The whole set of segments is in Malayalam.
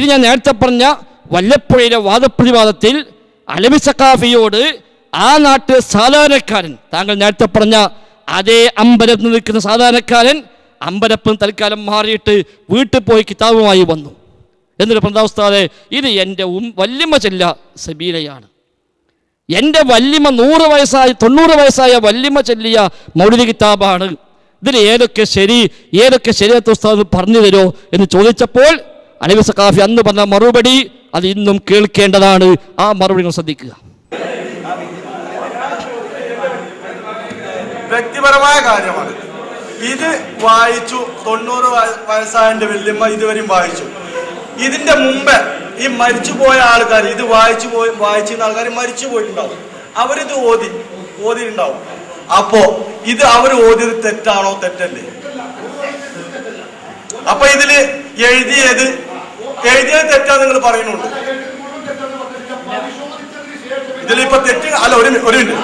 ഇത് ഞാൻ നേരത്തെ പറഞ്ഞ വല്ലപ്പുഴയിലെ വാദപ്രതിവാദത്തിൽ അലബി സഖാഫിയോട് ആ നാട്ടിലെ സാധാരണക്കാരൻ താങ്കൾ നേരത്തെ പറഞ്ഞ അതേ അമ്പലത്തിൽ നിൽക്കുന്ന സാധാരണക്കാരൻ അമ്പലപ്പം തൽക്കാലം മാറിയിട്ട് വീട്ടിൽ പോയി കിതാബുമായി വന്നു. എന്നിട്ട് പ്രന്താവസ്ഥാതെ ഇത് എന്റെ ഉം വല്യമ്മ ചെല്ല സബീലയാണ്. എന്റെ വല്യമ്മ നൂറ് വയസ്സായ തൊണ്ണൂറ് വയസ്സായ വല്യമ്മ ചെല്ലിയ മൗലിക കിതാബാണ്. ഇതിൽ ഏതൊക്കെ ശരി ഏതൊക്കെ ശരിയാത്ത ഉസ്താദ് പറഞ്ഞു തരുമോ എന്ന് ചോദിച്ചപ്പോൾ അലവി സഖാഫി അന്ന് പറഞ്ഞ മറുപടി അത് ഇന്നും കേൾക്കേണ്ടതാണ്. ആ മറുപടി നിങ്ങൾ ശ്രദ്ധിക്കുക. വ്യക്തിപരമായ കാര്യമാണ്. ഇത് വായിച്ചു തൊണ്ണൂറ് വയ- വയസ്സായ വല്യമ്മ ഇതുവരെയും വായിച്ചു. ഇതിന്റെ മുമ്പേ ഈ മരിച്ചു പോയ ആൾക്കാർ ഇത് വായിച്ചു പോയി വായിച്ചിരുന്ന ആൾക്കാർ മരിച്ചു പോയിട്ടുണ്ടാവും. അവരിത് ഓതി ഓതിയിട്ടുണ്ടാവും. അപ്പോ ഇത് അവർ ഓതിയത് തെറ്റാണോ തെറ്റല്ലേ? അപ്പൊ ഇതിൽ എഴുതിയത് എഴുതിയത് തെറ്റാ നിങ്ങൾ പറയുന്നുണ്ട്. ഇതിലിപ്പോ തെറ്റ് അല്ല ഒരു ഒരു മിനിറ്റ്.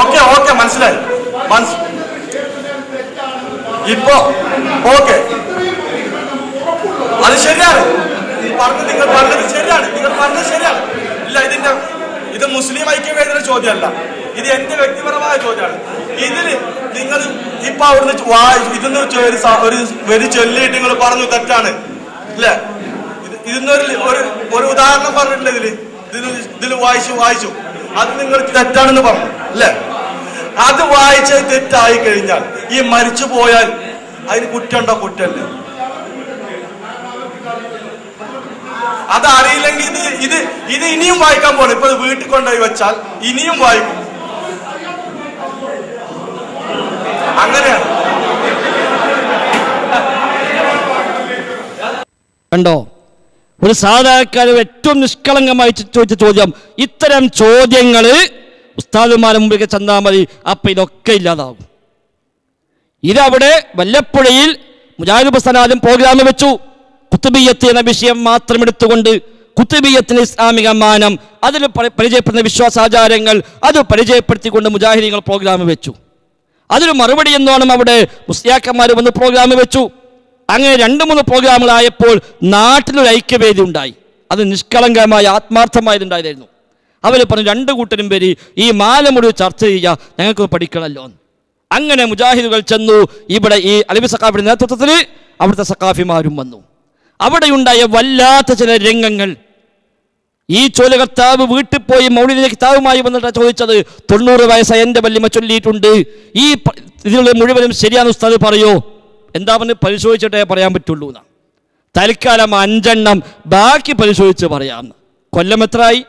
ഓക്കെ ഓക്കെ മനസ്സിലായി. മനസ് ഇപ്പോ ഓക്കെ. അത് ശരിയാണ്. പറഞ്ഞത് നിങ്ങൾ പറഞ്ഞത് ശരിയാണ്. നിങ്ങൾ പറഞ്ഞത് ശരിയാണ്. ഇല്ല ഇതിന്റെ ഇത് മുസ്ലിം ഐക്യവേദിയുടെ ചോദ്യമല്ല. ഇത് എന്റെ വ്യക്തിപരമായ ചോദ്യമാണ്. ഇതിൽ നിങ്ങൾ ഇപ്പൊ അവിടുന്ന് ഇതെന്ന് ഇതിന്ന് ഒരു ഒരു വരി ചൊല്ലിയിട്ട് നിങ്ങൾ പറഞ്ഞു തെറ്റാണ്. ഇത് ഇതിന്നൊരു ഒരു ഒരു ഉദാഹരണം പറഞ്ഞിട്ടില്ല ഇതിൽ. ഇതിൽ ഇതിൽ വായിച്ചു വായിച്ചു. അത് നിങ്ങൾ തെറ്റാണെന്ന് പറഞ്ഞു. അല്ലേ അത് വായിച്ച തെറ്റായി കഴിഞ്ഞാൽ ഈ മരിച്ചു പോയാൽ അതിന് കുറ്റമുണ്ടോ കുറ്റല്ല? അത് അറിയില്ലെങ്കിൽ ഇത് ഇത് ഇത് ഇനിയും വായിക്കാൻ പോകണം ഇപ്പൊ വീട്ടിൽ കൊണ്ടുപോയി വെച്ചാൽ ഇനിയും വായിക്കും. കണ്ടോ? ഒരു സാധാരണക്കാരൻ ഏറ്റവും നിഷ്കളങ്കമായി ചോദിച്ച ചോദ്യം ഇത്തരം ചോദ്യങ്ങൾ ഉസ്താദുമാരെ മുമ്പിലേക്ക് ചെന്നാൽ മതി അപ്പം ഇതൊക്കെ ഇല്ലാതാവും ഇതവിടെ വല്ലപ്പുഴയിൽ മുജാഹിദ് പ്രസ്ഥാനം പ്രോഗ്രാം വെച്ചു. കുത്തുബിയത്ത് എന്ന വിഷയം മാത്രം എടുത്തുകൊണ്ട് കുത്തുബിയത്തിന് ഇസ്ലാമിക മാനം അതിൽ പരി- പരിചയപ്പെടുന്ന വിശ്വാസാചാരങ്ങൾ അത് പരിചയപ്പെടുത്തിക്കൊണ്ട് മുജാഹിദീങ്ങൾ പ്രോഗ്രാം വെച്ചു. അതിന് മറുപടി എന്നോണം അവിടെ? മുസ്ലിയാക്കന്മാർ വന്ന് പ്രോഗ്രാം വെച്ചു. അങ്ങനെ രണ്ട് മൂന്ന് പ്രോഗ്രാമുകളായപ്പോൾ നാട്ടിലൊരു ഐക്യവേദി ഉണ്ടായി. അത് നിഷ്കളങ്കമായ ആത്മാർത്ഥമായതുണ്ടായിരുന്നു അവർ പറഞ്ഞു രണ്ട് കൂട്ടരും പേര് ഈ മാല ചർച്ച ചെയ്യുക ഞങ്ങൾക്ക് പഠിക്കണമല്ലോ. അങ്ങനെ മുജാഹിദുകൾ ചെന്നു. ഇവിടെ ഈ അലബി സഖാഫിയുടെ നേതൃത്വത്തിൽ അവിടുത്തെ സഖാഫിമാരും വന്നു. അവിടെയുണ്ടായ വല്ലാത്ത ചില രംഗങ്ങൾ. ഈ ചോലകർത്താവ് വീട്ടിൽ പോയി മൗലിക കിതാബുമായി വന്നിട്ട് ചോദിച്ചത് തൊണ്ണൂറ് വയസ്സായ എന്റെ വല്യമ്മ ചൊല്ലിയിട്ടുണ്ട്. ഈ ഇതിലുള്ള മുഴുവനും ശരിയാണെന്ന് ഉസ്താദ് പറയോ? എന്താ പറഞ്ഞ് പരിശോധിച്ചിട്ടേ പറയാൻ പറ്റുള്ളൂ എന്നാ. തൽക്കാലം അഞ്ചെണ്ണം ബാക്കി പരിശോധിച്ച് പറയാം. കൊല്ലം എത്രയായി?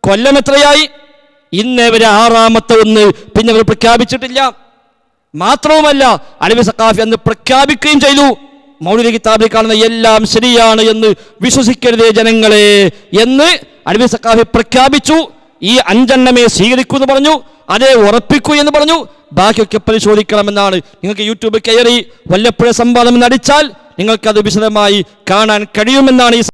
കൊല്ലം എത്രയായി? ഇന്ന് ഇവർ ആറാമത്തെ ഒന്ന്. പിന്നെ അവർ പ്രഖ്യാപിച്ചിട്ടില്ല. മാത്രവുമല്ല അലവി സക്കാഫി അന്ന് പ്രഖ്യാപിക്കുകയും ചെയ്തു. മൗലിക കിതാബിൽ കാണുന്ന എല്ലാം ശരിയാണ് എന്ന് വിശ്വസിക്കരുതേ ജനങ്ങളെ എന്ന് അനുബി സക്കാഫി പ്രഖ്യാപിച്ചു. ഈ അഞ്ചെണ്ണമേ സ്വീകരിക്കൂ എന്ന് പറഞ്ഞു അതേ ഉറപ്പിക്കൂ എന്ന് പറഞ്ഞു. ബാക്കിയൊക്കെ പരിശോധിക്കണമെന്നാണ്. നിങ്ങൾക്ക് യൂട്യൂബ് കയറി വല്ലപ്പുഴ സംവാദം നടിച്ചാൽ നിങ്ങൾക്കത് വിശദമായി കാണാൻ കഴിയുമെന്നാണ് ഈ